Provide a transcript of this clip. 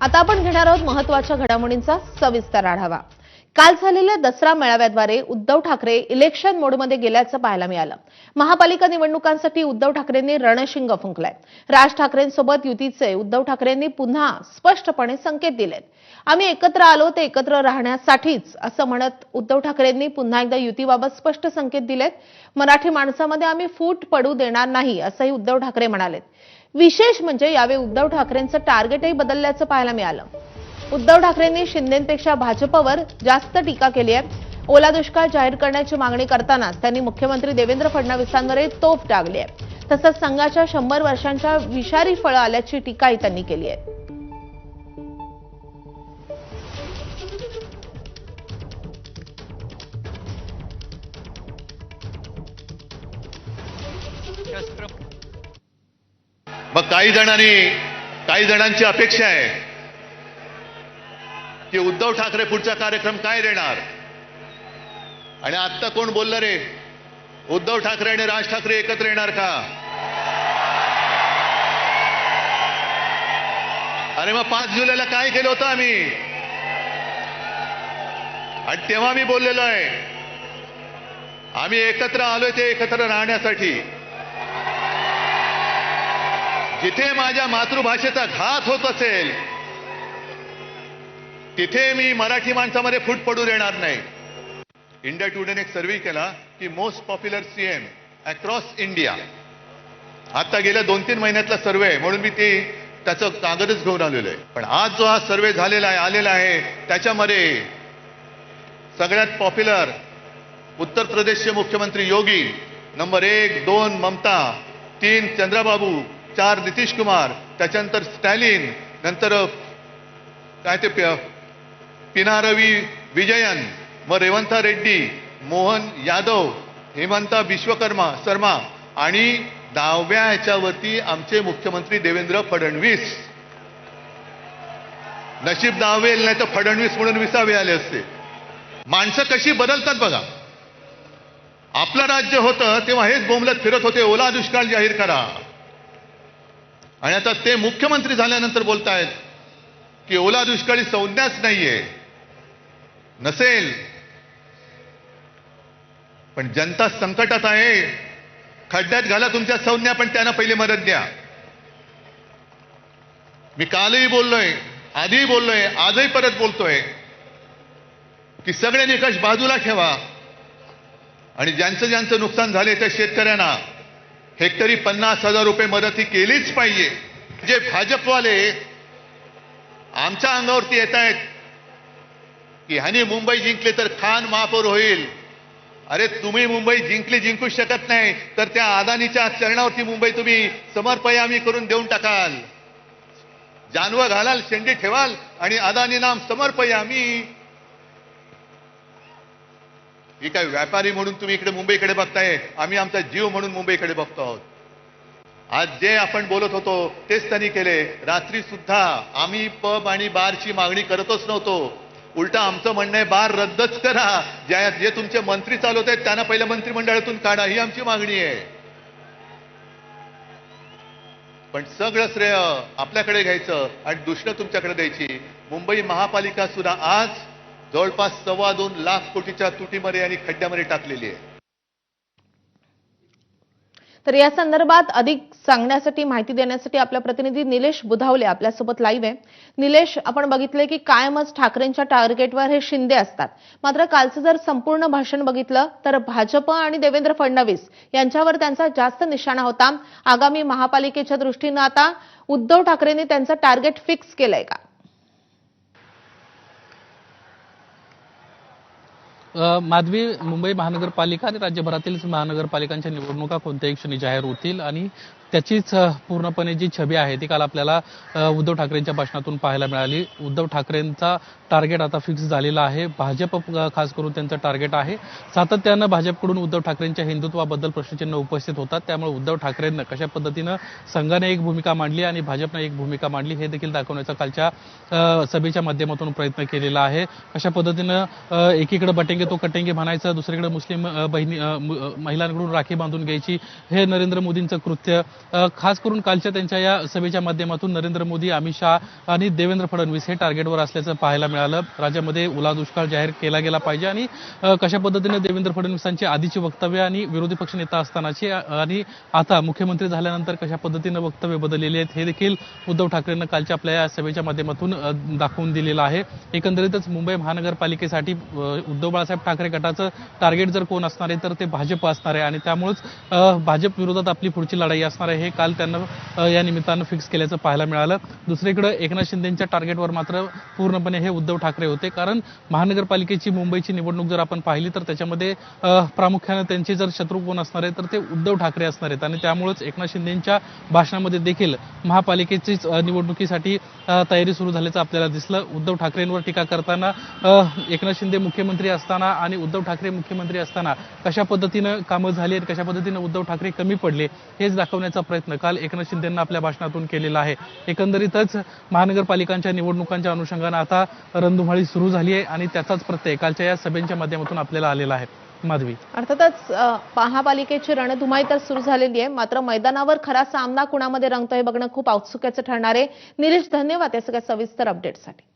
आता आपण घेणार आहोत महत्त्वाच्या घडामोडींचा सविस्तर आढावा. काल झालेल्या दसरा मेळाव्याद्वारे उद्धव ठाकरे इलेक्शन मोडमध्ये गेल्याचं पाहायला मिळालं. महापालिका निवडणुकांसाठी उद्धव ठाकरेंनी रणशिंग फुंकलाय. राज ठाकरेंसोबत युतीचे उद्धव ठाकरेंनी पुन्हा स्पष्टपणे संकेत दिलेत. आम्ही एकत्र आलो ते एकत्र राहण्यासाठीच असं म्हणत उद्धव ठाकरेंनी पुन्हा एकदा युतीबाबत स्पष्ट संकेत दिलेत. मराठी माणसामध्ये आम्ही फूट पडू देणार नाही असंही उद्धव ठाकरे म्हणालेत. विशेष म्हणजे यावेळी उद्धव ठाकरेंचं टार्गेटही बदलल्याचं पाहायला मिळालं. उद्धव ठाकरेंनी शिंदेपेक्षा भाजपवर जास्त टीका केली आहे. ओला दुष्काळ जाहीर करण्याची मागणी करतानाच त्यांनी मुख्यमंत्री देवेंद्र फडणवीसांवरही तोफ टाकली आहे. तसंच संघाच्या शंभर वर्षांच्या विषारी फळं आल्याची टीकाही त्यांनी केली आहे. शस्त्र मग काही जणांनी काही जणांची अपेक्षा आहे की उद्धव ठाकरे पुढचा कार्यक्रम काय देणार? आणि आत्ता कोण बोललं रे? उद्धव ठाकरे आणि राज ठाकरे एकत्र येणार का? अरे मग पाच जुलैला काय केलं होतं आम्ही? आणि तेव्हा मी बोललेलो आहे आम्ही एकत्र आलोय ते एकत्र राहण्यासाठी. जिथे माझ्या मातृभाषेचा घात होत असेल तिथे मी मराठी माणसामध्ये फूट पडू देणार नाही. इंडिया टुडेने एक सर्व्हे केला की most popular CM across India आता गेल्या दोन तीन महिन्यातला सर्वे आहे म्हणून मी ती त्याचं कागदच घेऊन आलेलो आहे. पण आज जो हा सर्वे झालेला आहे आलेला आहे त्याच्यामध्ये सगळ्यात पॉप्युलर उत्तर प्रदेशचे मुख्यमंत्री योगी नंबर एक दोन ममता तीन चंद्रबाबू चार नितीश कुमार त्याच्यानंतर स्टॅलिन नंतर काय ते पिनारवी विजयन मग रेवंता रेड्डी मोहन यादव हेमंता विश्वकर्मा शर्मा आणि दहाव्या ह्याच्यावरती आमचे मुख्यमंत्री देवेंद्र फडणवीस. नशीब दहावेल नाही तर फडणवीस म्हणून विसावे आले असते. माणसं कशी बदलतात बघा. आपलं राज्य होतं तेव्हा हेच बोंबलत फिरत होते ओला दुष्काळ जाहीर करा. आणि आता ते मुख्यमंत्री झाल्यानंतर बोलतायत की ओला दुष्काळी संज्ञाच नाहीये. नसेल. पण जनता संकटात आहे. खड्ड्यात घाला तुमच्या संज्ञा पण त्यांना पहिले मदत द्या. मी कालही बोललोय आधीही बोललोय आजही परत बोलतोय की सगळे निकष बाजूला ठेवा. आणि ज्यांचं ज्यांचं नुकसान झाले त्या शेतकऱ्यांना हेक्टरी पन्नास हजार रुपये मदत ही केलीच पाहिजे. जे भाजपवाले आमच्या अंगावरती येत आहेत की ह्यानी मुंबई जिंकले तर खान महापौर होईल. अरे तुम्ही मुंबई जिंकली जिंकू शकत नाही तर त्या अदानीच्या चरणावरती मुंबई तुम्ही समर्पयामी करून देऊन टाकाल. जानवं घालाल शेंडी ठेवाल आणि अदानी नाम समर्पयामी ही काय व्यापारी म्हणून तुम्ही इकडे मुंबईकडे बघताय? आम्ही आमचा जीव म्हणून मुंबईकडे बघतो आहोत. आज जे आपण बोलत होतो तेच त्यांनी केले. रात्री सुद्धा आम्ही पब आणि बारची मागणी करतच नव्हतो. उलट आमचं म्हणणं आहे बार रद्दच करा. ज्या जे तुमचे मंत्री चालवत आहेत त्यांना पहिल्या मंत्रिमंडळातून काढा. ही आमची मागणी आहे. पण सगळं श्रेय आपल्याकडे घ्यायचं आणि दुष्ण तुमच्याकडे द्यायची. मुंबई महापालिका सुद्धा आज जवळपास सव्वा दोन लाख कोटीच्या तुटीमध्ये आणि खड्ड्यामध्ये टाकलेली आहे. तर या संदर्भात अधिक सांगण्यासाठी माहिती देण्यासाठी आपला प्रतिनिधी निलेश बुधावले आपल्यासोबत लाईव्ह आहे. निलेश आपण बघितलंय की कायमच ठाकरेंच्या टार्गेटवर हे शिंदे असतात. मात्र कालचं जर संपूर्ण भाषण बघितलं तर भाजप आणि देवेंद्र फडणवीस यांच्यावर त्यांचा जास्त निशाणा होता. आगामी महापालिकेच्या दृष्टीनं आता उद्धव ठाकरेंनी त्यांचं टार्गेट फिक्स केलंय का? माधवी मुंबई महानगरपालिका आणि राज्यभरातील महानगरपालिकांच्या निवडणुका कोणत्याही क्षणी जाहीर होतील? आणि त्याचीच पूर्णपणे जी छबी आहे ती काल आपल्याला उद्धव ठाकरेंच्या भाषणातून पाहायला मिळाली. उद्धव ठाकरेंचा टार्गेट आता फिक्स झालेला आहे. भाजप खास करून त्यांचं टार्गेट आहे. सातत्यानं भाजपकडून उद्धव ठाकरेंच्या हिंदुत्वाबद्दल प्रश्नचिन्ह उपस्थित होतात. त्यामुळे उद्धव ठाकरेंना कशा पद्धतीनं संघाने एक भूमिका मांडली आणि भाजपने एक भूमिका मांडली हे देखील दाखवण्याचा कालच्या सभेच्या माध्यमातून प्रयत्न केलेला आहे. कशा पद्धतीनं एकीकडे बटेंगे तो कटेंगे म्हणायचं दुसरीकडे मुस्लिम बहिणी महिलांकडून राखी बांधून घ्यायची हे नरेंद्र मोदींचं कृत्य खास करून कालच्या त्यांच्या या सभेच्या माध्यमातून नरेंद्र मोदी अमित शहा आणि देवेंद्र फडणवीस हे टार्गेटवर असल्याचं पाहायला मिळालं. राज्यामध्ये ओला दुष्काळ जाहीर केला गेला पाहिजे आणि कशा पद्धतीने देवेंद्र फडणवीसांची आधीची वक्तव्य आणि विरोधी पक्ष नेता असतानाची आणि आता मुख्यमंत्री झाल्यानंतर कशा पद्धतीनं वक्तव्य बदललेली आहेत हे देखील उद्धव ठाकरेंना कालच्या आपल्या या सभेच्या माध्यमातून दाखवून दिलेलं आहे. एकंदरीतच मुंबई महानगरपालिकेसाठी उद्धव बाळासाहेब ठाकरे गटाचं टार्गेट जर कोण असणार आहे तर ते भाजप असणार आहे आणि त्यामुळेच भाजप विरोधात आपली पुढची लढाई असणार आहे. हे काल त्यांना या निमित्तानं फिक्स केल्याचं पाहायला मिळालं. दुसरीकडे एकनाथ शिंदेच्या टार्गेटवर मात्र पूर्णपणे हे उद्धव ठाकरे होते. कारण महानगरपालिकेची मुंबईची निवडणूक जर आपण पाहिली तर त्याच्यामध्ये प्रामुख्यानं त्यांचे जर शत्रू कोण असणार आहे तर ते उद्धव ठाकरे असणार आहेत. आणि त्यामुळेच एकनाथ शिंदेच्या भाषणामध्ये देखील महापालिकेचीच निवडणुकीसाठी तयारी सुरू झाल्याचं आपल्याला दिसलं. उद्धव ठाकरेंवर टीका करताना एकनाथ शिंदे मुख्यमंत्री असताना आणि उद्धव ठाकरे मुख्यमंत्री असताना कशा पद्धतीनं कामं झाली आहेत कशा पद्धतीनं उद्धव ठाकरे कमी पडले हेच दाखवण्याचा प्रयत्न काल एकनाथ शिंदेंना आपल्या भाषणातून केलेला आहे. एकंदरीतच महानगरपालिकांच्या निवडणुकांच्या अनुषंगानं आता रणधुमाळी सुरू झाली आहे आणि त्याचाच प्रत्यय कालच्या या सभेच्या माध्यमातून आपल्याला आलेला आहे. माधवी. अर्थातच महापालिकेची रणधुमाई तर सुरू झालेली आहे मात्र मैदानावर खरा सामना कुणामध्ये रंगतोय बघणं खूप औत्सुक्याचं ठरणार आहे. निलेश धन्यवाद या सगळ्या सविस्तर अपडेटसाठी